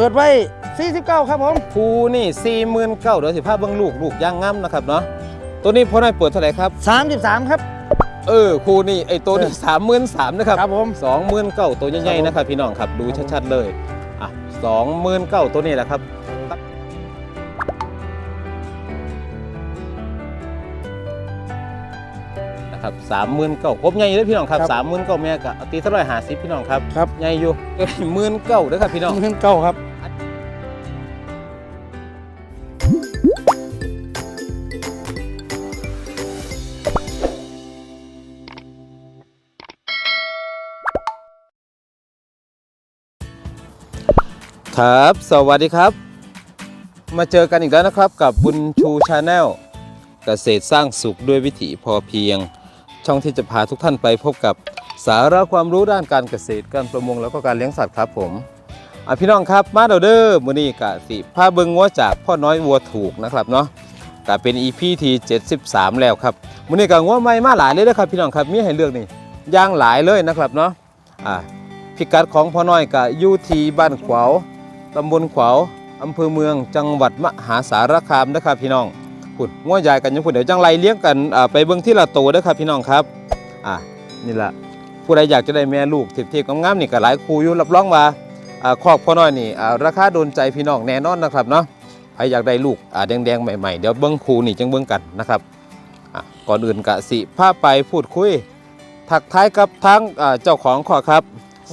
เปิดไว้ 49 ครับผมครูนี่สี่หมื่นเก้าเดี๋ยวสิพาเบิ่งลูกลูกย่างงามนะครับเนาะตัวนี้พ่อน้อยเปิดเท่าไหร่ครับ 33 ครับ เออครูนี่ไอตัวนี้สามหมื่นสามนะครับครับผมสองหมื่นเก้าตัวใหญ่ๆนะครับพี่น้องครับดูชัดๆเลยอะสองหมื่นเก้าตัวนี้แหละครับนะครับสามหมื่นเก้าครบใหญ่เลยพี่น้องครับครับสามหมื่นเก้าแม่กะตีเท่าไหร่หาสิพี่น้องครับครับใหญ่อยู่หมื่นเก้าเด้อครับพี่น้องเงินเก่าครับ ครับ สวัสดีครับ มาเจอกันอีกแล้วนะครับกับบุญชูชาแนลเกษตรสร้างสุขด้วยวิถีพอเพียง ช่องที่จะพาทุกท่านไปพบกับสาระความรู้ด้านการเกษตรการประมงแล้วก็การเลี้ยงสัตว์ครับผมอะพี่น้องครับมาเดอเดอร์มือนี้กะสิพาเบิงงัวจากพ่อน้อยวัวถูกนะครับเนาะกะเป็น EP ที่73 แล้วครับมือนี้กะงัวใหม่มาหลายเลยนะครับ พี่น้องครับมีให้เลือกนี่ย่างหลายเลยนะครับเนาะอะพิกัดของพ่อน้อยกะยูทีบ้านขวาว ตำบลขวาวอำเภอเมืองจังหวัดมหาสารคามนะครับพี่น้องพูดง่วยใหญ่กันอยังพูดเดี๋ยวจังไรเลี้ยงกันอ่าไปเบิ่งที่ละโตเด้อครับพี่น้องครับอ่านี่ละผู้ใดอยากจะได้แม่ลูกเทียบๆงามๆนี่ก็หลายครูอยู่รับรองว่าอ่าครอบพ่อน้อยนี่อ่าราคาโดนใจพี่น้องแน่นอนนะครับเนาะใครอยากได้ลูกอ่าแดงๆใหม่ๆเดี๋ยวเบิ่งครูนี่จังเบิ่งกันนะครับอะก่อนอื่นกะสิพาไปพูดคุยทักทายกับทั้งอ่าเจ้าของขอครับ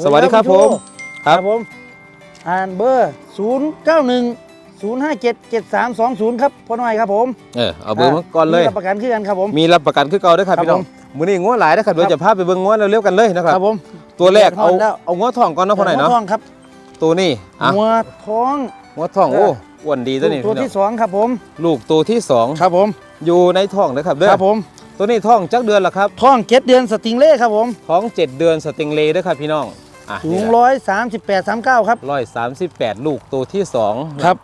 สวัสดีครับผมครับผม อ่านเบอร์ 091 057 7320 ครับพ่อหน่อยครับผมเออเอาเบอร์มาก่อนเลย มีรับประกันคือกันครับผม มีรับประกันคือเก่าเด้วยครับครับพี่น้องผมมื้อนี้งัวหลายนะครับเดี๋ยวจะพาไปเบิ่งงัวเร็วๆกันเลยนะครับ ครับผมตัวแรกเอาแล้วเอางัวทองก่อนเนาะพ่อหน่อยเนาะ หัวทองครับตัวนี้อะหัวท้อง งัวทองโอ้อ้วนดีตัวนี้ตัวพี่น้อที่งสองครับผม ลูกตัวที่สองครับผม อยู่ในท้องนะครับเด้อครับผม ตัวนี้ท้องจักเดือนละครับท้องเจ็ดเดือนสติงเล่ครับผมท้องเจ็ดเดือนสติงเลย์เด้อครับพี่น้อง อะสูงร้อยสามสิบแปดสามเก้าครับ ร้อยสามสิบแปดลูกตัวที่สองครับ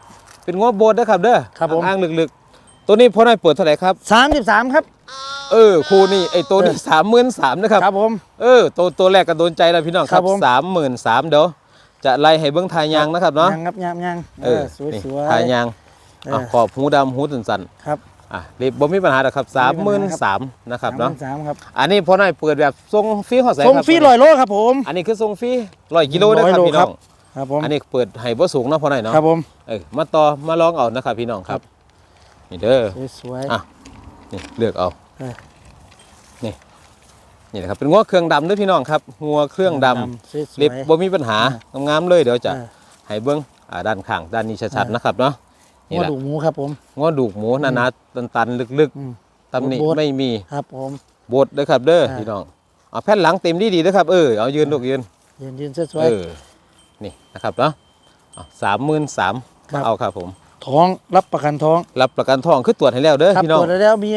เป็นงัวโบดเด้อครับเด้อครับผม อ้างลึกๆ ตัวนี้พ่อหน่อยเปิดเท่าไหร่ครับ สามสิบสามครับ เออครูนี่ไอตัวนี้สามหมื่นสามนะครับ ครับผม เออตัวตัวแรกก็โดนใจแล้วพี่น้องคครัรับบผม สามหมื่นสามเดี๋ยวจะไล่ให้เบิ้งทายยางนะครับเนาะยังครับยังยังเออสวยนี่สวย ทายยางเอออะขอบหูดำหูสันครับๆ อะรีบบ่มีปัญหาหรอกครับสามหมื่นสามนะครับเนาะสามครับอันนี้พอหน่อยเปิดแบบทรงฟรีหอดใส่ส่งครับฟรีลอยโลครับผม อันนี้คือทรงฟรีร้อยกิโลนะครับร้อยโลพี่น้องครับผมอันนี้เปิดให้บ่สูงเนาะพอหน่อยเนาะครับผมเออมาต่อมาลองเอานะครับพี่น้องครับนี่เด้อสวย อะนี่เลือกเอาเออ นี่นี่นะครับเป็นงัวเครื่องดำด้วยพี่น้องครับงัวเครื่องดำ สวยๆเล็บบ่มีปัญหางามๆเลยเดี๋ยวจะเออให้เบิ้งอ่าด้านข้างด้านนี้ชัดเออ ๆนะครับเนาะ หันี่วแหละดูกหมูครับผม ง้อดูกหมูหนาๆตันๆลึกอืม ๆตำหนิโบดๆ ไม่มีครับผม บดเด้อครับ เด้อเออพี่น้องเอาแผ่นหลังเต็มดีๆเด้อครับเออเอายืนลูกยืนยืนยืนสวย เออนี่นะครับเนาะสามหมื่นสามครับมาเอาครับผม ๆท้องรับประกันท้องรับประกันทองคือตรวจให้แล้วเด้อครับพี่น้องตรวจแล้วมี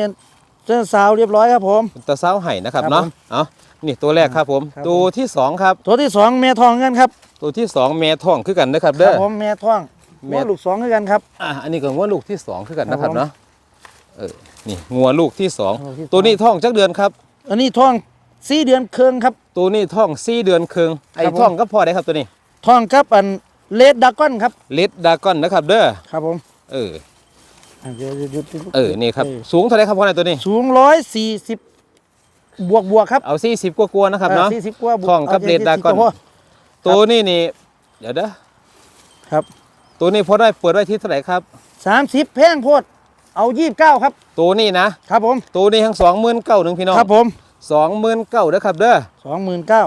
เส้นซาวเรียบร้อยครับผม ตะเซ้าไห้นะครับครับเนาะผมเอานี่ตัวแรกครับผมครับ ตัวที่สองครับ ตัวที่สองแม่ทองกันครับตัวที่สองแม่ทองคือกันนะครับคเด้รัอผมแม่ทอง แม่แม่ลูกสองคือกันครับอะอันนี้ก็งัวลูกที่สองคือกันนะครับครับผมเนาะเออนี่งัวลูกที่สองลูกที่สองตัวนี้ท้องจักเดือนครับ อันนี้ทองสี่เดือนครึ่งครับ ตัวนี้ท้องสี่เดือนครึ่งไอ้ครับผมท้องก็พอได้ครับตัวนี้ทองครับอันเลดดากอนครับเลดดากอนนะครับ เด้อครับผมเอออะเดี๋ยวเดี๋ยวเดี๋ยวเออนี่ครับสูงเท่าไหรครับพ่อไหนายตัวนี้ สูงร้อยสี่สิบบวกบวกครับเอาสี่สิบกว่าๆนะครับเนาะสี่สิบกว่าบวทองกับาเลดดากอน40พตัวนี้นี่เดี๋ยวเด้อครับ ตัวนี้พอได้เปิดไว้ที่เท่าไหร่ครับสามสิบแพงโพด เอายี่สิบเก้าครับ ตัวนี้นะ ครับผม ตัวนี้ทั้งสองหมื่นเก้าหนึ่งพี่น้องครับผมสองหมื่นเก้านะครับเด้อสองหมื่นเก้า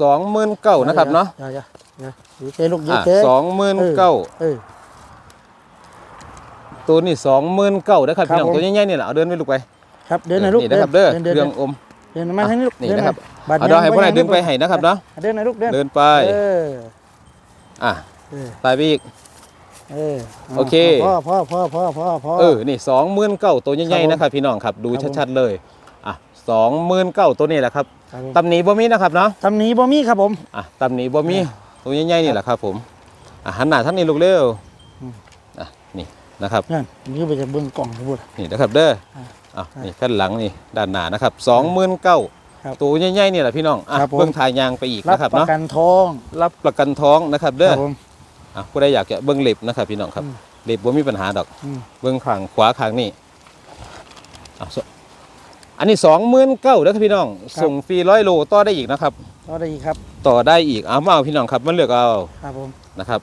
สองหมื่นเก้านะครับเนาะอย่าอย่าอย่าอยู่เจลูกอยู่อะเจสองหมื่นเก้าเออ ตัวนี้สองหมื่นเก้านะครับพี่น้องครับผม ตัวใหญ่ๆนี่แหละเอาเดินไปลูกไปครับเดินหน่อยลูกนี่นะครับเด้อเดินเดินเคเดิรื่อนงอม เดินมาทางนี้ลูกนี่เดินหนะครับบาดเอาเดี๋ยวให้พ่อไหนายเดินไปให้นะครับเนาะเดินหน่อยลูกเดินเดินไปเอออะเออตายไปอีก เออโอเค พ่อพ่อพ่อพ่อพ่อพ่อเออนี่สองหมื่นเก้าตัวใหญ่ครับผมๆนะครับพี่น้องครับดูครับผมชัดๆเลยอะสองหมื่นเก้าตัวนี้แหละครับครับผมตำหนีบ่มีนะครับเนาะทำหนี้บ่มีครับผมอะตำหนีบ่มีตัวใหญ่ๆนี่แหละครับผมอะหันหน้าท่านนี้ลูกเร็วอืมอะนี่นะครับนั่นนี่ไปจากเบื้องกล่องพูดนี่นะครับเด้ออะอะนี่แผ่นหลังนี่ด้านหน้านะครับสองหมื่นเก้าครับตัวใหญ่ๆนี่แหละพี่น้องอะครับผมเบิ่งทายยางไปอีกรับนะครับประเนาะกันทองรับประกันท้องนะครับเด้อครับผม ออะผู้ใดอยากจะเบิ้งเล็บนะครับพี่น้องครับอืมเล็บบ่มีปัญหาดอก อืม เบิ้งข้างขวาข้างนี่อะสอันนี้สองหมื่นเก้าแล้วครับพี่น้องส่งฟรีร้อยโลต่อได้อีกนะครับ ก็ได้อีกครับต่อได้อีกเอามาเอาพี่น้องครับมาเลือกเอาครับผมนะครับ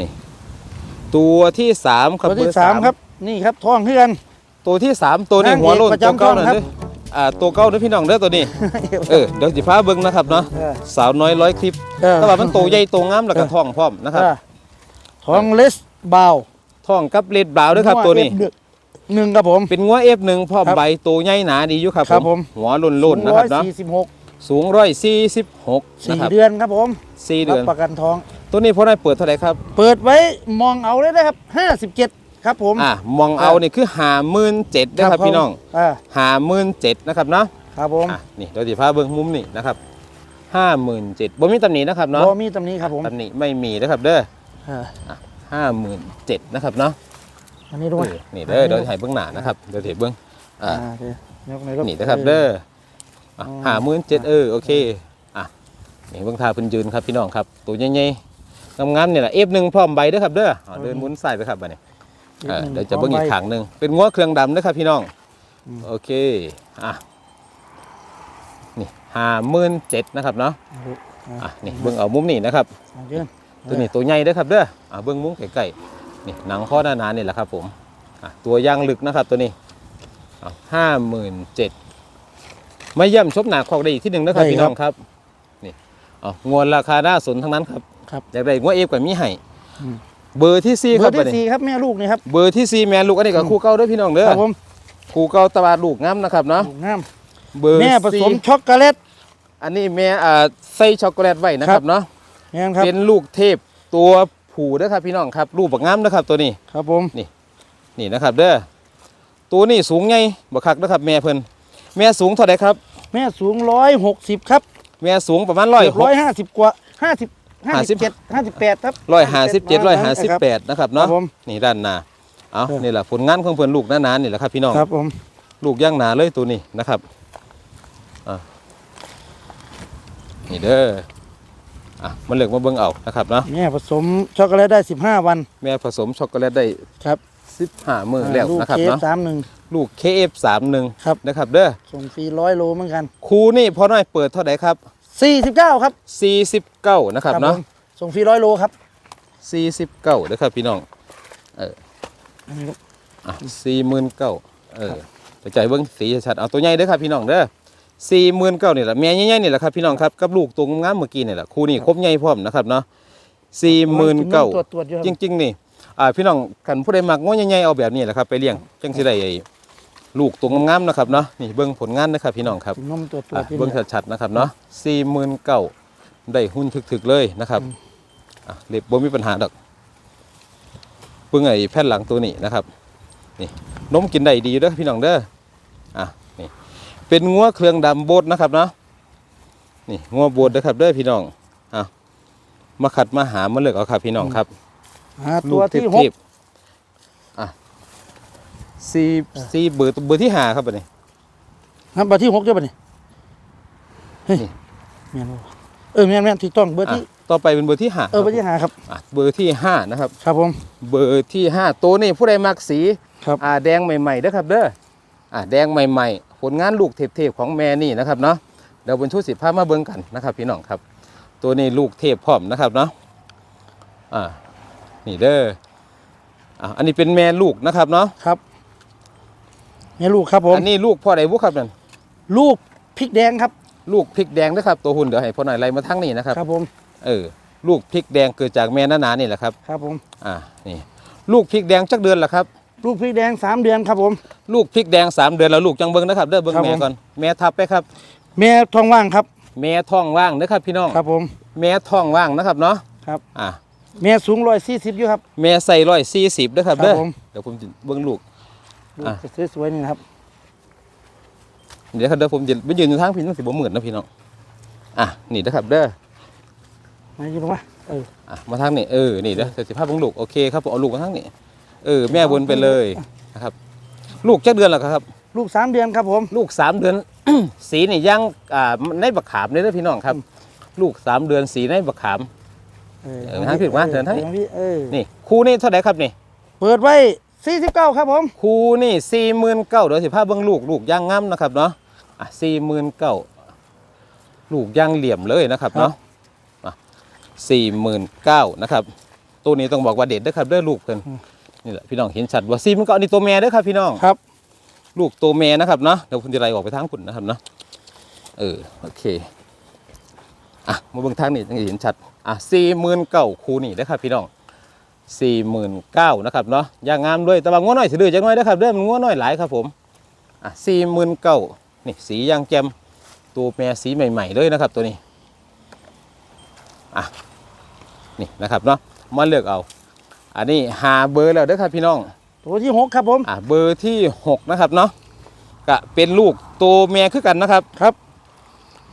นี่ ตัวที่สามครับตัวที่เอสามครับ นี่ครับทองเฮือน ตัวที่สามตัวนี้นางเอกหัวโล้นประตัวจำเก้าช่องนั่นครับเด้ ออ่าตัวเก้าเด้อพี่น้องเด้อตัวนี้ เออเดี๋ยวสิพาเบิ้งนะครับเนาะเออสาวน้อยร้อยคลิปเออแต่ว่ามันโตใหญ่โตงามแล้วก็ท้องพร้อมนะครับเออทองเลสบาวท้องกับเลดบราวน์ด้วยครับตัวนี้หนึ่งครับผม เป็นงัวเอฟหนึ่งพร้อมครับใบโตใหญ่หนาดีอยู่ครับครับผม หัวโล้นๆนะครับเนาะ สี่สิบหกสูงร้อยสี่สิบหกนะสี่ครับเดือนครับผมสี่รัเดือน ประกันทอง ตัวนี้พ่อได้เปิดเท่าไหร่ครับ เปิดไว้มองเอาเลยนะครับห้าสิบเจ็ด ครับผมอะมองเอานี่คือหาหมื่นเจ็ดนะครับพี่น้องอ่าหาหมื่นเจ็ดนะครับเนาะครับผมอะนี่เดี๋ยวสิพาเบิ้งมุมนี่นะครับห้าหมื่นเจ็ดบ่มีตำหนินะครับเนาะบอมีตำหนี้ครับผมตำหนิไม่มีนะครับเด้ออ่าห้าหมื่นเจ็ดนะครับเนาะอันนี้ด้วยเออนี่เด้อเดี๋ยวถ่ายเบื้องหน้านะครับเดี๋ยวถ่ายเบื้องอ่าอ่าเดี๋ยวยกหน่อยครับนี่นะครับเด้ออะอ๋อหาหมื่นเจ็ดเออโอเคอะนี่เบื้องทาเพิ่นยืนครับพี่น้องครับตัวใหญ่ๆงามๆเนี่ยแหละเอฟหนึ่งพร้อมใบเด้อครับเด้ออะเดินหมุนสายไปครับบัดนี้เออเดี๋ยวจะเบื้องอีกขางหนึ่งเป็นง้อเครื่องดำนะครับพี่น้องอืมโอเค อะ นี่หาหมื่นเจ็ดนะครับเนาะ อะ นี่เบื้องเอามุมนี่นะครับเอาเชิญตัวนี้ตัวใหญ่เด้อครับเด้อ อ่าเบื้องมุ้งไก่ๆนี่หนังข้อหนาๆนี่แหละครับผม อะตัวยางลึกนะครับตัวนี้ห้าหมื่นเจ็ดไม่ย่ำชบหนาคอกได้อีกที่หนึ่งนะครับพี่น้องครับ นี่ เอางวนราคาหน้าสนทั้งนั้นครับ ครับอยากได้งวเอฟกับมีให้อืม เบอร์ที่สี่เบคอรับร์บัดที่นี้สี่ครับแม่ลูกนี่ครับเบอร์ที่สี่แมนลูกอันนี้กับอืมคู่เก่าเด้อพี่น้องเด้อครับผมคู่เก่าตะบาลูกงามนะครับเนาะลูกงามเบอร์แม่ผสมสี่ช็อกโกแลต อันนี้แม่อ่าใส่ช็อกโกแลตไว้นะคครัรับ บเนาะแม่นครับเป็นลูกเทพตัวผู้เด้อครับพี่น้องครับรูปบักงามนะครับตัวนี้ครับผมนี่นะครับเด้อตัวนี้สูงไงบักคักนะครับแม่เพิ่นแม่สูงเท่าไหร่ครับ แม่สูงร้อยหกสิบครับแม่สูงประมาณร้อยเกือบร้อยห้าสิบกว่าห้าสิบ ห้าห้าสิสิบบเจ็ดห้าสิบแปดครับร้อยห้าสิบเจ็ดร้อยห้าสิบแปดนะครับครัเนาะบผมนี่ด้านหน้าเอาครับนี่แหละผลงานของเพิ่นลูกหนาๆนี่แหละครับพี่น้องครับผมลูกย่างหนาเลยตัวนี้นะครับอะนี่เด้ออะมาเลือกมาเบิ่งเอานะครับเนาะแม่ผสมช็อกโกแลตได้สิบห้าวัน แม่ผสมช็อกโกแลตได้ครับสิบห้ามื้อแล้วลูกนะครับเคฟเนาะสามหนึ่งลูก KF31 ครับนะครับเด้อส่งฟรีร้อยโลเหมือนกันครูนี่พอน้อยเปิดเท่าไหร่ครับ สี่สิบเก้าครับ 49นะครับเนาะผมส่งฟรีร้อยโลครับ 49เด้อครับพี่น้องอันนี้ครับอะ49เออไปจ่ายเบิ่งสีชัดๆเอาตัวใหญ่เด้อครับพี่น้องเด้อ49นี่แหละแม่ใหญ่ๆนี่แหละครับพี่น้องครับกับลูกตัวงามๆเมื่อกี้นี่แหละครูนี่ครบใหญ่พร้อมนะครับเนาะตรวจ49ตรวจตรวจอยู่คจรับริงๆนี่อ่าพี่น้องคันผู้ใดมักง้อใหญ่ๆเอาแบบนี้แหละครับไปเลี้ยงจังสิได้ไอ้ ลูกตัวงามๆนะครับเนาะนี่เบิ่งผลงานนะครับพี่น้องครับนมตรวจตรวอะจอยู่เบิ้งนี่ชัดๆนะครับเนาะสี่หมื่นเก้าได้หุ้นถึกๆเลยนะครับอืม อะเล็บบ่มีปัญหาดอกเบิ่งไอ้แผ่นหลังตัวนี้นะครับ นี่นมกินได้ดีอยู่เด้อพี่น้องเด้ออะนี่เป็นงัวเครื่องดำโบดนะครับเนาะนี่งัวโบดเด้อครับเด้อพี่น้องอะมาขัดมาหามาเลือกเอาครับพี่น้องครับอ่าตัวที่หเทกพๆอะ สี่สี่เบอร์เบอร์ที่ห้าครับบัดนี้ครับเบอร์ที่หกเจ้าปะนี่เฮ้ยนี่แม่นบ่เออแม่นแม่นถูกต้องเบอร์อะที่ต่อไปเป็นเบอร์ที่ห้าเออเบอร์ที่ห้าครับอะเบอร์ที่ห้านะครับ ครับผม เบอร์ที่ห้าตัวนี้ผู้ใดมักสีครับอ่าแดงใหม่ๆเด้อครับ เด้ออ่าแดงใหม่ๆ ผลงานลูกเทพๆของแม่นี่นะครับเนาะเดี๋ยวบนชุดสิบผ้ามาเบิ่งกันนะครับ พี่น้องครับ ตัวนี้ลูกเทพพร้อมนะครับเนาะอ่านี่เด้ออ่าอันนี้เป็นแม่ลูกนะครับเนาะครับ แม่ลูกครับผมอันนี้ลูกพ่อใดบุครับนั่นลูกพริกแดงครับ ลูกพริกแดงนะครับ ตัวหุ่นเดี๋ยวให้พ่อหน่อยไล่มาทั้งนี้นะครับครับผมเออลูกพริกแดงเกิดจากแม่นานานี่แหละครับครับผมอ่านี่ลูกพริกแดงจักเดือนละครับ ลูกพริกแดงสามเดือนครับผม ลูกพริกแดงสามเดือนแล้วลูกจังเบิ้งนะครับเด้อเบิ้งครับแม่ผม ก่อนแม่ทับไปครับ แม่ท้องว่างครับแม่ท้องว่างนะครับพี่น้องครับผมแม่ท้องว่างนะครับเนาะครับ อะแม่สูงร้อยสี่สิบอยู่ครับ แม่ใส่ร้อยสี่สิบนะครับครับเด้อผม เดี๋ยวผมจะเบิ้งลูก ลูอะกสวยๆนี่นะครับ เดี๋ยวครับเดี๋ยวผมจะไปยืนอยู่ทางพี่น้องสิบ่หมื่นนะพี่น้องอะนี่นะครับเด้อมาอยู่ตรงว่าเอออะมาทางนี้เออนี่เด้อเสร็จสิภาพเบิ้งลูกโอเคครับผมเอาลูกมาทางนี้เออแม่วนไปเลยนะครับ ลูกจักเดือนแล้วครับ ลูกสามเดือนครับผม ลูกสามเดือน สีนี่ยังอ่าในบักขามเลยนะพี่น้องครับ ลูกสามเดือนสีในบักขาม เออเออทางผิดวะเดินทางพี่เออนี่คู่นี่เท่าไหร่ครับนี่เปิดไว้ 49 ครับผมคู่นี่สี่หมื่นเก้าเดี๋ยวสิพาเบิ้งลูกลูกย่างง่ำนะครับเนาะอะสี่หมื่นเก้าลูกย่างเหลี่ยมเลยนะครับเนาะสี่หมื่นเก้านะครับ ตัวนี้ต้องบอกว่าเด็ดนะครับเด้อลูกเพิ่นนี่แหละพี่น้องเห็นชัดว่าสี่หมื่นเก้าอันนี้ตัวแม่เด้อครับพี่น้องครับ ลูกตัวแม่นะครับเนาะเดี๋ยวคุณจะไล่ออกไปทางคุณนะครับเนาะเออโอเคอะมาเบิ่งทางนี้จะเห็นชัดอะสี่หมื่นเก้าคูนี่นะครับพี่น้อง สี่หมื่นเก้านะครับเนาะย่างงามด้วยแต่ว่าง้อน้อยสิเดือจังน้อยนะครับเด้อมันง้อน้อยหลายครับผมอะสี่หมื่นเก้านี่สีย่างแจ่มตัวแม่สีใหม่ ๆ เลยนะครับตัวนี้อะนี่นะครับเนาะมาเลือกเอา อันนี้หาเบอร์แล้วเด้อครับพี่น้องตัวที่หกครับผมอะเบอร์ที่6นะครับเนาะก็เป็นลูกตัวแม่คือกันนะครับครับ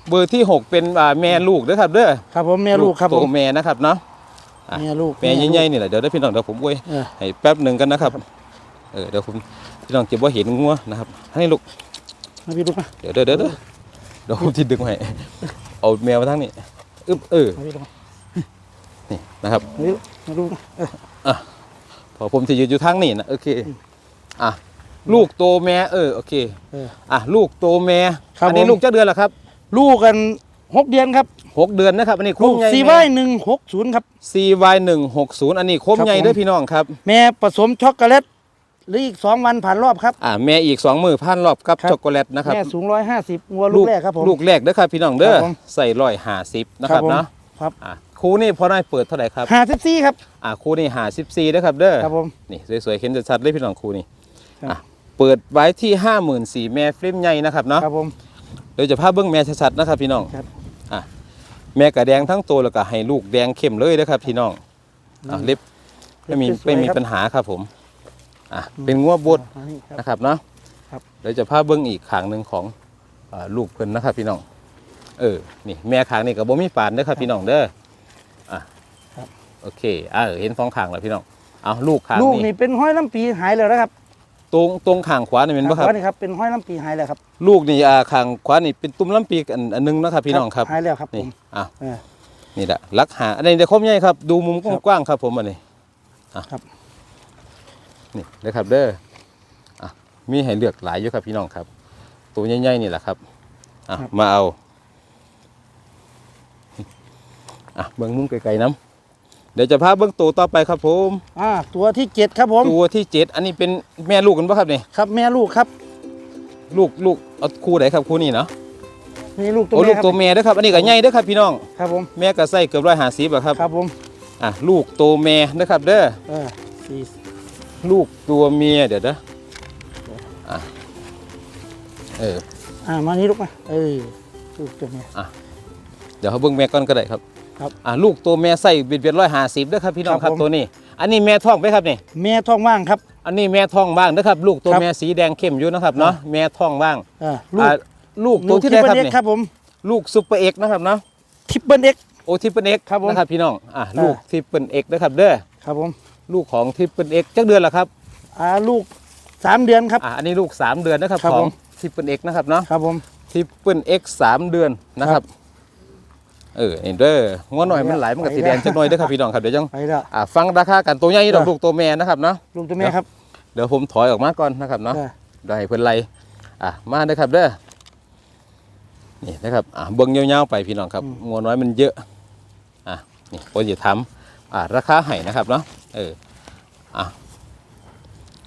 เบอร์ที่6เป็นอ่าแม่ลูกเด้อครับเด้อครับผมแม่ลูกครับผตัวมแม่นะครับเนาะ อะแม่ลูกแม่ใหญ่ๆนี่แหละเดี๋ยวได้พี่น้องเดี๋ยวผมอวยเออให้แป๊บหนึ่งกันนะครับเออเดี๋ยวผมพี่น้องเก็บว่าเห็นงัวนะครับ ให้ลูกมาพี่ลูกมาเดี๋ยวเดี๋ยวเดี๋ยวเดี๋ยวเดี๋ยวผมที่ดึงไว้เอาแมวมาทั้งนี้อึ๊บเออมาพี่ลูกมานี่นะครับมาพี่ลูกมาลูกมาเออพอผมจะยืนอยู่ทางนี้นะโอเคอะลูกโตแม่เออโอเคเอออะลูกโตแม่ครับอันี้ผมลูกเจ้าเดือนเหรอครับ ลูกกัน หกเดือนครับหกเดือนนะครับ อันนี้โคลูมกใหญ่สี่ใบหนึ่งหกศูนย์ครับ CY หนึ่งหกศูนย์อันนี้โคมครับใหญ่ผมเด้วยพี่น้องครับ แม่ผสมช็อกโกแลตหรืออีกสองวันผ่านรอบครับ อ่าแม่อีกสองมือพันรอบกับครับ ช็อกโกแลตนะครับแม่สูงร้อยห้าสิบงัวลูกแรกครับผม ลูกแรกเด้อครับพี่น้องเด้อครับผม ใส่ร้อยห้าสิบนะครับผมเนาะครับอ่าครูนี่พอได้เปิดเท่าไหร่ครับห้าสิบสี่ครับอ่าครูนี่ห้าสิบสี่เด้อครับเด้อ ครับผม นี่สวยๆเห็นชัดๆเลยพี่น้องครูนี่ครับ อะเปิดไว้ที่ห้าหมื่นสี่แม่ฟิล์มใหญ่นะครับเนาะครับผม เดี๋ยวจะพาเบิ้งแม่ชัดๆนะครับพี่น้องครับ อะแม่กระแดงทั้งตัวแล้วก็ให้ลูกแดงเข้มเลยนะครับพี่น้องอะเล็บไม่มีเล็บสวยๆไม่มีครับปัญหาครับผมอะเป็นงัวบดอันนี้ครับนะครับเนาะครับเดี๋ยวจะพาเบิ้งอีกขางหนึ่งของอ่าลูกเพิ่นนะครับพี่น้อง เออ นี่แม่ขางนี่กับบ่มีปานเด้อครับพี่น้องเด้ออะครับโอเคอ่าเห็นสองขางแล้วพี่น้องเอาลูกขางลูกนี่นี่เป็นห้อยลำปีหายแล้วนะครับ ตรงตรงขางขวานี่เป็นปะครับว่านี่ครับเป็นห้อยลำปีหายแล้วครับ ลูกนี่อ่าขางขวานี่เป็นตุ้มลำปีกอันอันหนึงนะครับพี่น้องครับหายแล้วครับผนี่มอะเออนี่แหละลักหาอันนี้เดี๋ยวคมใหญ่ครับ ดูมุมครับกว้างๆครับ ผมอันนี้อะครับนี่เด้อครับเด้ออะมีให้เลือกหลายอยู่ครับพี่น้องครับ ตัวใหญ่ๆนี่แหละครับอะมาเอาอะเบิ้งมุมไกลๆน้ำ เดี๋ยวจะพาเบิ้งตัวต่อไปครับผมอ่าตัวที่เจ็ดครับผม ตัวที่เจ็ดอันนี้เป็นแม่ลูกกันปะครับนี่ครับแม่ลูกครับ ลูกลูกเอาคู่ไหนครับคู่นี้เนาะนี่ลูกตัวโอ้แม่ลูกครับตัวแม่เด้อครับอันนี้ก็ใหญ่เด้อครับพี่น้อง ครับผมแม่ก็ใส่เกือบร้อยห้าสิบอะครับครับผมอะลูกตัวแม่นะครับเด้อ เออสี่ลูกตัวเมียเดี๋ยวเด้ออะเออ อ่ามานี่ลูกมาเออลูกตัวแม่เดี๋ยวเขาเบิ่งแม่ก่อนก็ได้ครับ ครับอะลูกตัวแม่ใส่เบียดเบียดร้อยห้าสิบเด้อครับพี่น้องคครัรับบผม ตัวนี้ อันนี้แม่ท้องไหมครับนี่ แม่ท้องว่างครับ อันนี้แม่ท้องบ้างนะครับ ลูกตัวครับ แม่สีแดงเข้มอยู่นะครับเนาะแม่ท้องบ้างเออลูกอะลูกตัวที่ไหนครับเอ็กนี่ครับผมลูกซุปเปอร์เอ็กนะครับเนาะทิปเปิลเอ็ก โอทิปเปิลเอ็กครับผมนะครับพี่น้องอะอ่าลูกทิปเปิลเอ็กนะครับเด้อครับผมลูกของทิปเปิลเอ็กจักเดือนละครับอ่าลูกสามเดือนครับ อะอันนี้ลูกสามเดือนนะครับครับขอผงม ทิปเปิลเอ็กนะครับเนาะ ครับผม ทิปเปิลเอ็กสามเดือนนะครับ เออเห็นเด้อง้อหน่อยมันหลายมันก็สีแดงจักหน่อยเด้อครับพี่น้องครับเดี๋ยวจังไปแล้วอะฟังราคากันตัวใหญ่ดอกอะลูกตัวแม่นะครับเนาะลูกตัวแม่ครับเดี๋ยวผมถอยออกมาก่อนนะครับเนาะเออได้ให้เพิ่นไล่อะมาเด้อครับเด้อนี่นะครับอะเบิ่งยาวๆไปพี่น้องครับงัวน้อยมันเยอะอะนี่โปรจะทำอะราคาให้นะครับเนาะเอออะ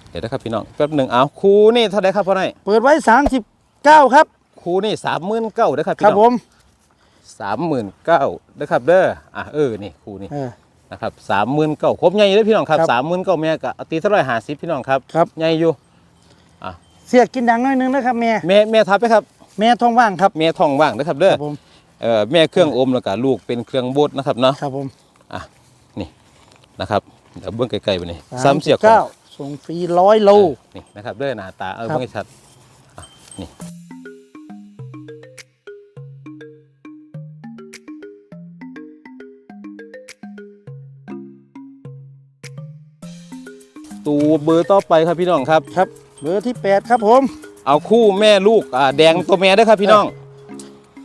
เดี๋ยวนะครับพี่น้องแป๊บหนึ่งเอาคูนี่เท่าไหร่ครับพ่อหน่อยเปิดไว้สามสิบเก้าครับคูนี่สามหมื่นเก้าเด้อครับคพี่รับน้ผองม สามหมื่นเก้าเด้อครับเด้ออะเออนี่คูนี่เออ นะครับสามหมื่นเก้าครบใหญ่เลยพี่น้องครับครับสามหมื่นเก้าแม่ก็เอาตีเท่าไหร่ห้าสิบพี่น้องครับครับ ใหญ่อยู่เสียกินดังหน้อยนึงนะครับแม่แม่แม่ทับไปครับแม่ท้องว่างครับแม่ท้องว่างนะครับคเด้อรับผมเอ่อแม่เครื่องอมแล้วก็ลูกเป็นเครื่องบดนะครับเนาะครับผมนะครับเดี๋ยวเบื้องไกลๆไปนี่ซ้ำเสียของเก้าส่งฟรีร้อยโล เออนี่นะครับเด้อหน้าตาเอาครับเบื้องให้ชัดอะนี่ ตัวเบอร์ต่อไปครับพี่น้องครับ ครับ เบอร์ที่แปดครับผม เอาคู่แม่ลูกอ่าแดงตัวแม่เด้อครับพี่น้อง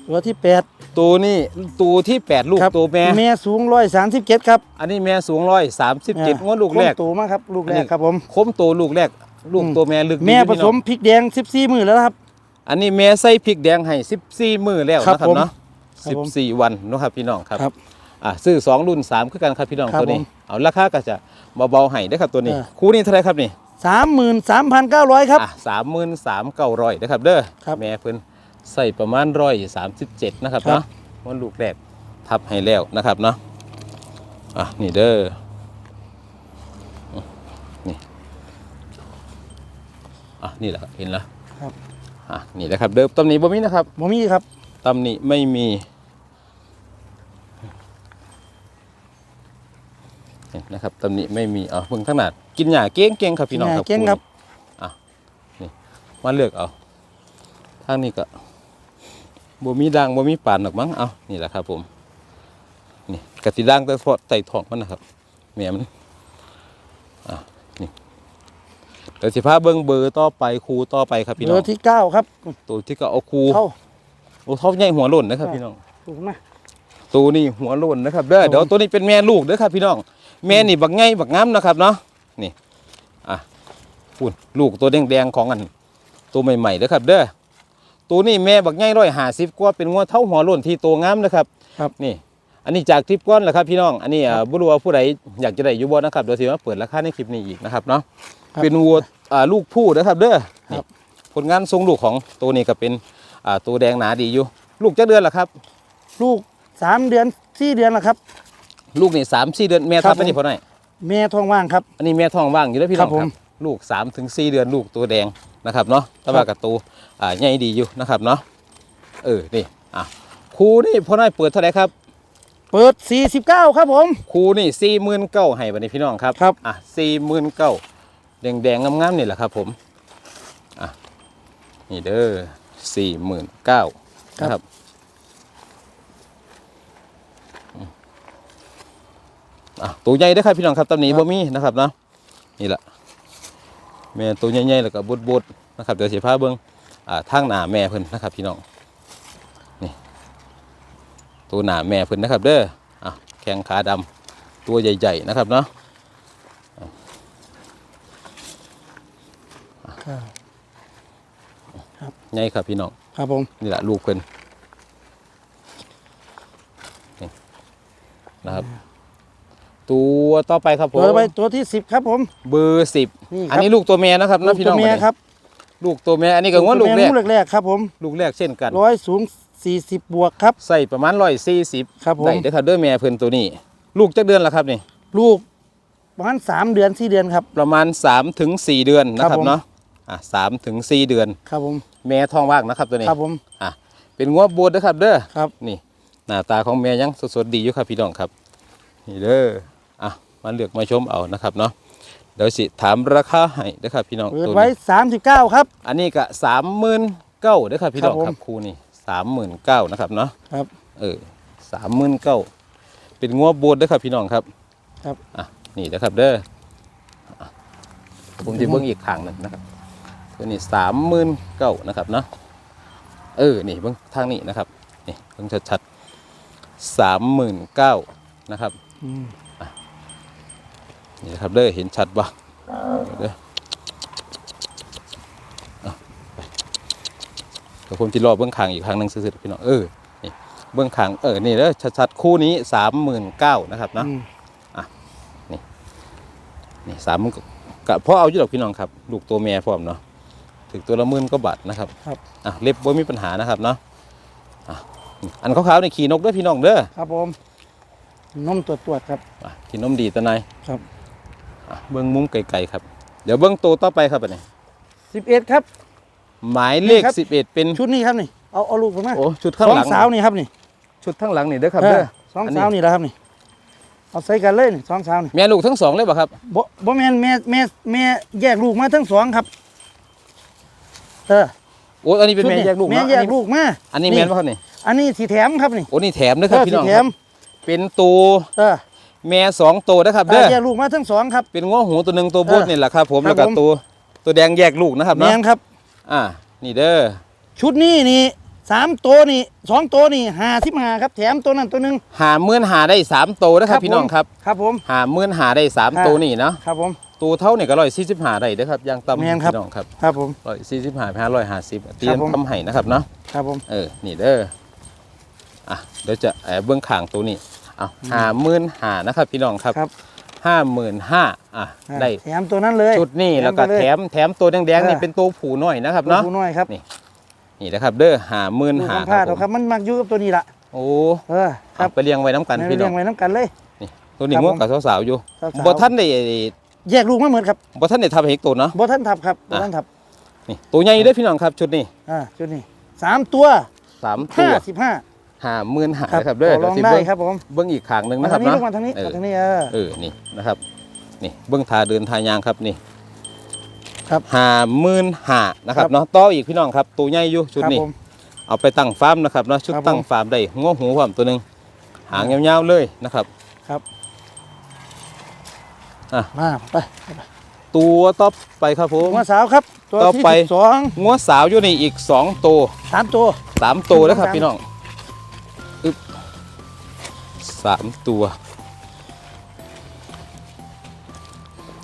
เบอร์ที่แปดตัวนี้ตัวที่แปดลูกครับตัวแม่ แม่สูงร้อยสามสิบเจ็ดครับอันนี้แม่สูงร้อยสามสิบเจ็ดงวดลูกแรก โตมากครับ ลูกแรอันนี้ กครับผม คมตัวลูกแรก ลูกอืม ตัวแม่ลึกดีแม่อยู่ผพี่สน้องมพริกแดงสิบสี่มือแล้วนะครับ อันนี้แม่ใส่พริกแดงให้สิบสี่มือแล้วครับนะครับผมเนาะครับสิบผมสี่วันเนาะครับพี่น้องครับครับอะซื้อสองรุ่นสามคือกันครับพี่น้องครับตัวนี้ ผม เอาราคาก็จะ เบาๆให้ได้อครับตัวนี้ เออ คู่นี้เท่าไหรครับนี่สามหมื่นสามพันเก้าร้อยครับอะสามหมื่นสามเก้าร้อยนะครับเด้อครับ แม่เพิ่นใส่ประมาณร้อยสามสิบเจ็ดนะครับครับเนาะมันลูกแรกทับให้แล้วนะครับเนาะอะนี่เด้ออืมนี่อะนี่แหละครับเห็นแล้วครับอะนี่แหละครับเดิมตำหนิบ่มีนะครับ บ่มีครับตำหนิไม่มีเห็ นนะครับตำหนิไม่มีเอาเพิ่งขนาดกินหญ้าเก้งเก่งๆครับพี่น้องครับเก่งครับ อะนี่มาเลือกเอาทางนี้ก็บ่มีด่างบ่มีปานหรอกมั้งเอานี่แหละครับผมนี่กติด่างแต่เพาะไต่ท้องมันนะครับแม่มันอะนี่เดี๋ยวสิพาเบิ่งเบอร์ต่อไปครูต่อไปครับพี่เบน้อองร์ที่เก้าครับ ตัวที่ก็เอาครูเข้าโอ้ท็อปใหญ่หัวโล้นนะครับพี่น้องถูกไหม ตัวนี้หัวโล้นนะครับเด้อครับเดี๋ยวตัวนี้เป็นแม่ลูกเด้อครับพี่น้องแม่นี่บักไงบักงามนะครับเนาะนี่อะพูนลูกตัวแดงๆของอัน ตัวใหม่ๆเด้อครับ เด้อตัวนี้แม่บักไงร้อยห้าสิบกว่าเป็นงัวเท่าหัวโล้นที่ตัวงามนะครับ ครับนี่ อันนี้จากคลิปก้อนแหละครับพี่น้องอันนี้อ่าบุรุษว่าผู้ใดอยากจะได้อยู่บ่นะครับเดี๋ยวสิมาเปิดราคาในคลิปนี้อีกนะครับเนาะครับเป็นวัวอ่าลูกผู้นะครับ เด้อครับนี่ผลงานทรงลูกของตัวนี้ก็เป็นอ่าตัวแดงหนาดีอยู่ ลูกจะเดือนละครับ ลูก สามเดือนสี่เดือนแล้วครับ ลูกนี่สามสี่เดือนแม่ครัทับบไปนี่ผมพอหน่อยแม่ท้องว่างครับ อันนี้แม่ท้องว่างอยู่แล้วพี่น้องครับคผมรับลูก3าถึงสเดือนลูกตัวแดงนะครับเนาะแต่ว่ากับตัวอ่าใหญ่ดีอยู่นะครับเนาะเออนี่อะครูนี่พอหน่อยเปิดเท่าไหร่ครับ เปิดสี่สิบเก้าครับผม ครูนี่สี่หมื่นเก้าให้บันนี้พี่น้องครับครับ อะสี่หมื่นเก้าแดงแดงๆงามๆนี่แหละครับผมอะนี่เด้อสี่หมื่นเก้านะครับอืม อะตัวใหญ่เด้อครับพี่น้องครับตำหนิบ่มีนะครับเนาะนี่แหละแม่ตัวใหญ่ๆแล้วก็บดๆนะครับเดี๋ยวสิพาเบิ่งอ่าทางหน้าแม่เพิ่นนะครับ พี่น้องนี่ตัวหน้าแม่เพิ่นนะครับ เด้ออะแข้งขาดำตัวใหญ่ ๆ นะครับเนาะครับใหญ่ครับพี่น้องครับผมนี่แหละลูกเพิ่นนี่นะครับ ตัวต่อไปครับผมเปิดไปตัวที่สิบครับผมเบอร์สิบนี่ครับอันนี้ลูกตัวเมียนะครับนะพี่น้องลูกตัวเมียบัดนี้ครับ ลูกตัวเมียอันนี้ก็ว่าลูกแรกลูกแรกๆครับผมลูกแรกเช่นกันร้อยสูงสี่สิบบวกครับใส่ประมาณร้อยสี่สิบครับผมได้เด้อครับเด้อแม่เพิ่นตัวนี้ ลูกจักเดือนละครับนี่ลูกประมาณสามเดือนสี่เดือนครับ ประมาณ3ถึง4เดือนนะคครัรับบผมเนาะอะสามถึงสี่เดือนครับผมแม่ท้องว่างนะครับตัวนี้ครับผมอะเป็นงัวโบดเด้อครับเด้อครับนี่หน้าตาของแม่ยังสดๆดีอยู่ครับพี่น้องครับ นี่เด้ออะ มาเลือกมาชมเอานะครับเนาะเดี๋ยวสิถามราคาให้เด้อครับพี่น้องเปิดตัวไว้นี้สามสิบเก้าครับ อันนี้ก็สามหมื่นเก้าเด้อครับพี่น้องครับผมครับครูนี่สามหมื่นเก้านะครับเนาะครับ เออสามหมื่นเก้าเป็นงัวโบดเด้อครับพี่น้องครับครับ อะนี่เด้อครับเด้ออะผมจะเบิ้งอีกข้างหนึ่งนะครับตัวนี้สามหมื่นเก้านะครับเนาะเออนี่เบิ้งทางนี้นะครับนี่เบิ้งชัดๆสามหมื่นเก้านะครับ อืม นี่นะครับเด้อเห็นชัดปะเด้อเอาไปเดี๋ยวผมจะรอเบื้องขางอีกครั้งหนึ่งซื่อๆพี่น้องเออนี่เบื้องขางเออนี่เด้อชัดๆคู่นี้สามหมื่นเก้านะครับเนาะอืมนี่สามหมื่นกะเพราะเอาอยู่ดอกพี่น้องครับลูกตัวแม่พร้อมเนาะถึงตัวละหมื่นก็บาทนะครับครับอะเล็บบ่มีปัญหานะครับเนาะอะอันขาวๆนี่ขี่นกเด้อพี่น้องเด้อครับผมนมตรวจตรวจครับอะที่นมดีตะนายครับ อะเบื้องมุมไกลๆครับ เดี๋ยวเบื้องตัวต่อไปครับอันนี้สิบเอ็ดครับ หมายเลขนี่ครับ สิบเอ็ดเป็นชุดนี้ครับนี่เอาเอาลูกผมมาโอ้ชุดสข้างองหลังสาวนี่ครับนี่ชุดข้างหลังนี่เด้อครับเอเด้ออสองอันนี้ สาวนี่แหละครับนี่เอาใส่กันเลยนี่สองสาวนี่แม่ลูกทั้งสองเลยป่ะครับ บ่บ่แม่นแม่แม่แม่แยกลูกมาทั้งสองครับเออโอ้อันนี้เป็นแม่แยกลูกแม่เนาะแยกลูกมาอันนี้แม่นป่ะครับนี่อันนี้สีแถมครับนี่โอ้นี่แถมเด้อครับเออพี่สีน้องแถครัมบเป็นตัวเออ แม่สองตัวนะครับเอเด้ออแยกลูกมาทั้งสองครับ เป็นง้อหูตัวหนึ่งตัวโบดเออนี่แหละครับ ผมครับแล้วก็ผมตัวตัวแดงแยกลูกนะครับแม่เนาะนครับ อ่า นี่เด้อ ชุดนี้นี่สามตัวนี่สองตัวนี่ห้าสิบห้าครับแถมตัวนั้นตัวหนึงหาเมื่อนหาได้สามโตวนะครับครับพี่น้องผมครับ ครับผมหาเมื่อนหาได้สามครับโตวนี่เนาะ ครับผมตัวเท่าเนี่ยก็ร้อยสี่สิบห้าได้เด้อครับอย่างต่ำแม่นครับพี่น้องครับ ครับผมร้อยสี่สิบห้าห้าร้อยห้าสิบตีครับผมทำให้นะครับเนาะ ครับผม เออ นี่เด้อ อะเดี๋ยวจะแอบเบื้องข้างตัวนี้ เอาหาหมื่นหานะครับพี่น้องครับครับห้าหมื่นห้าอะอ่าได้แถมตัวนั้นเลยชุดนี่แล้วก็ไปเยแถมแถมตัวแดงๆนี่เออเป็นตัวผูน้อยนะครับตัวเนาะผู้น้อยครับนี่นี่นะครับเด้อหาหมื่นดูหาคำพลาดคเอาครัรับบมันมักอยู่กับตัวนี้ละโอ้เออครับเอาไปเลี้ยงไว้น้ำกันในพี่น้เรื่อองงไว้น้ำกันเลยนี่ตัวนี้ครับง่วงผมกับสาวๆอยู่สาวๆบ่ท่านได้แยกลูกมาเหมือนครับบ่ท่านได้ทำให้อีกตัวเนาะบ่ท่านทับครับบ่อะท่านทับนี่ตัวใหญ่เด้อพี่น้องครับชุดนี้อ่าชุดนี้สามตัวสามตัห้าวสิบห้า หาหมื่นหาครับนะครับเด้อต่อรเดี๋ยอวงสิได้เบิ้งครับผมเบิ้งอีกข้างหนึ่งมานะคทารับงนี้เนาะลูกมาทางนี้เออมาทางนี้เออเออนี่นะครับนี่เบิ้งทาเดินทายางครับนี่ครับหาหมื่นหานะครับครับเนาะต่ออีกพี่น้องครับตัวใหญ่อยู่ชุดครับนี้ผมเอาไปตั้งฟาร์มนะครับเนาะชุดครับผมตั้งฟาร์มได้ง้อหูความตัวหนึ่งหางยาวๆเลยนะครับมาไปตัวต่อไปครับผมหัวสาวครับ ตัวต่อที่ไปสิบสองงัวสาวอยู่นี่อีก2ตัวสามตัว3ตัวแล้วครับสามพี่น้องอึ๊บ สามตัว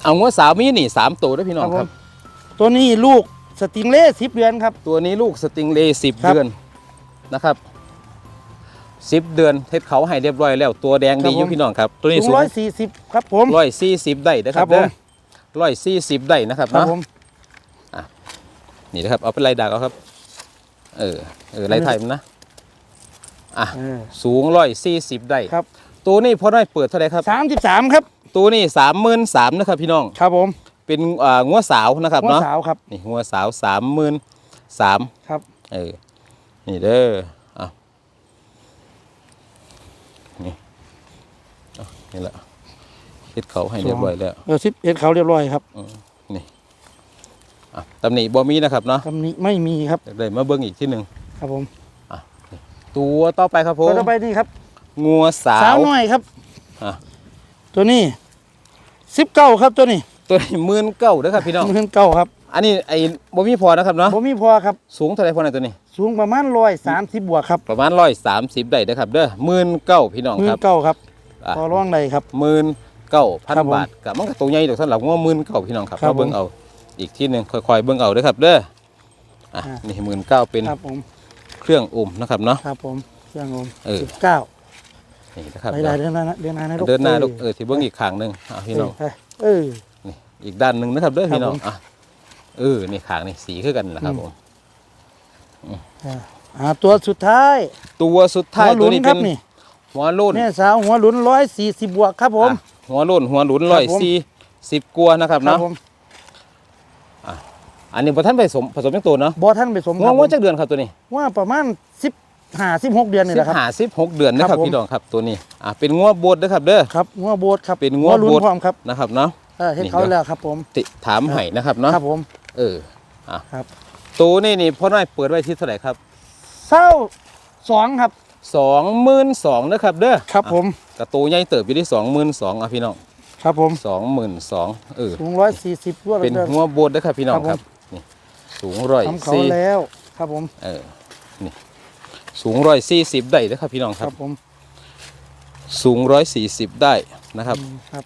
เอางัวสาวมีนี่สามตัวด้วยพี่น้องผครัมบ ตัวนี้ลูกสติงเล่สิบเดือนครับ ตัวนี้ลูกสติงเลย์สิบครับเดือนนะครับสิบเดือนเทศเขาให้เรียบร้อยแล้วตัวแดงครัดีบอยู่ผม พี่น้องครับตัวนี้สูสูงงร้อยสี่สิบครับผม ร้อยสี่สิบได้นะครัครับบเด้อผม ร้อยสี่สิบได้นะครับครับเนาะผมนี่นะครับเอาเป็นลายดากเอาครับ เออเออลายไทยมันนะ อะเออสูงร้อยสี่สิบได้ครับ ตัวนี้พอได้เปิดเท่าไหรครับสามสิบสามครับ ตัวนี้สามหมื่นสามนะครับพี่น้อง ครับผม เป็นอ่างัวสาวนะครับหัวเนาะสาวครับ นี่งัวสาวสามหมื่นสามครับ เออ นี่เด้ออะนี่เอานี่แหละเฮ็ดเขาให้เรียบร้อยแล้ว เออสิบเอ็ดเขาเรียบร้อยครับอะตำหนิบ่มีนะครับเนาะตำหนี้ไม่มีครับอยากได้มาเบิ่งอีกที่หนึ่งครับผม ตัวต่อไปครับผตัวมต่อไปนี่ครับงัวสาสาววน้อยครับอะ ตัวนี้สิบเก้าครับตัวนี้ตัวนี้หมื่นเก้าเด้อครับพี่น้องหมื่นเก้าครับอันนี้ไอ้บ่มีพอนะครับเนาะผมมีพอครับ สูงเท่าไหร่พอในตัวนี้ สูงประมาณร้อยสามสิบบวกครับประมาณร้อยสามสิบได้เด้อครับเด้อหมื่นเก้าพี่น้องหมื่คนรับเก้าครับอะต่อร่องใดครับ หมื่นเก้าพันครับผมบาทกับมันก็ตัวใหญ่ดอกสำหรับว่าหมื่นเก้าพี่น้องครับครับเราเบิ่งเอาอีกที่หนึ่งค่อยๆเบิ่งเอาเด้อครับเด้ออะอะ นี่หมื่นเก้าเป็น ครับผมเค รื่องอุ่มนะครับเนาะ ครับผมเครื่องผมเออ สิบเก้านี่นะครับไปได้เดินหน้านะเดินหน้านะลูกเดินหน้าลูกเออที่เบิ่งอีกข้างหนึงอะพี่น้อง เเออ นี่อีกด้านหนึ่งนะครับเด้อครับพี่น้องผมอะเออนี่ข้างนี่สีคือกันนะครับอืม ผมอ่าตัวสุดท้ายตัวสุดท้ายหัวหตัลุวนนี้คเป็รับนนี่หัวโล้นแม่สาวหัวหลุนร้อยสี่สิบบวกครับผม อะหัวโล้นหัวหลุนครับร้อยผม สี่สิบกัวานะครับครัเนาะผม อันนี้พอท่านไปผสมผสมยังตัวเนาะบอท่านไปสมคงรัวบงว่าจักเดือนครับตัวนี้ว่าประมาณสิบห้าสิบหกเดือนนี่สิแหบละครับ ห้าสิบหกเดือนนะคครัรับบผม พี่น้องครับตัวนี้อะเป็นงัวโบดนะครับเด้อ ครับงัวโบดครับเป็นงัวหลุนโบด พร้อมครับนะครับเนาะ เออเห็นนี่เขาเดี๋ยวแล้วครับผมติถามให้นะครับเนาะครับผมเอออะครับตัวนี้นี่พ่อน้อยเปิดไว้ที่เท่าไหร่ครับเศร้าสองครับสองหมื่นสองนะครับเด้อครับผมกระตัวใหญ่เติบอยู่ที่สองหมื่นสองอะพี่น้องครับผมสองหมื่นสองเออ สูงร้อยสี่สิบวเป็นด้องัวโบดนะครับพี่น้องคครัรับบผมนี่ สูงร้อยทำเขาสี่แล้วครับผม เออนี่สูงร้อยสี่สิบได้นะครับพี่น้องคครัรับบ ผมสูงร้อยสี่สิบได้นะครับอืมครับ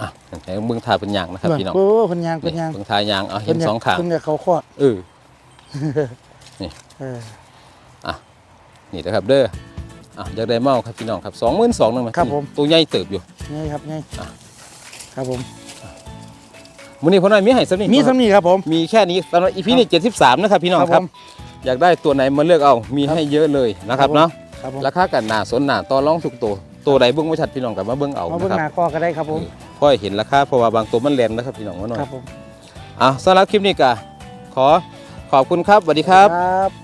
อะไหนเบื้องทาเป็นอย่างนะครับพี่น้องโอ้คนยางคนนี่ยางเบื้องทายางเอาเห็นพิ่ยากสองขางเพิ่นอยากเขาคอดเออ เออ นี่นะครับเด้ออะอยากได้เมาครับพี่น้องครับสองหมื่นสองนึงไหมครับผม ตัวใหญ่เติบอยู่นี่ครับนี่อะ ครับผม มื้อนี้พ่อน้อยมีให้สักนิดมีสำนีครับผม มีแค่นี้ตอนอีพีนี่เจ็ดสิบสามนะครับพี่น้องครับครับผม อยากได้ตัวไหนมาเลือกเอามีครับให้เยอะเลยนะครับครับผมเนาะครับผมราคากันหนาสนหนาต่อรองทุกตัวตัวใดเบื้องไม่ชัดพี่น้องกับมาเบื้องเอามานะเบิ่งครับหน้าคอก็ได้ครับผมเพราะให้เห็นราคาเพราะว่าบางตัวมันแรงนะครับพี่น้องว่าน้อยครับผมอะสำหรับคลิปนี้ก็ขอขอบคุณครับสวัสดีครับครับ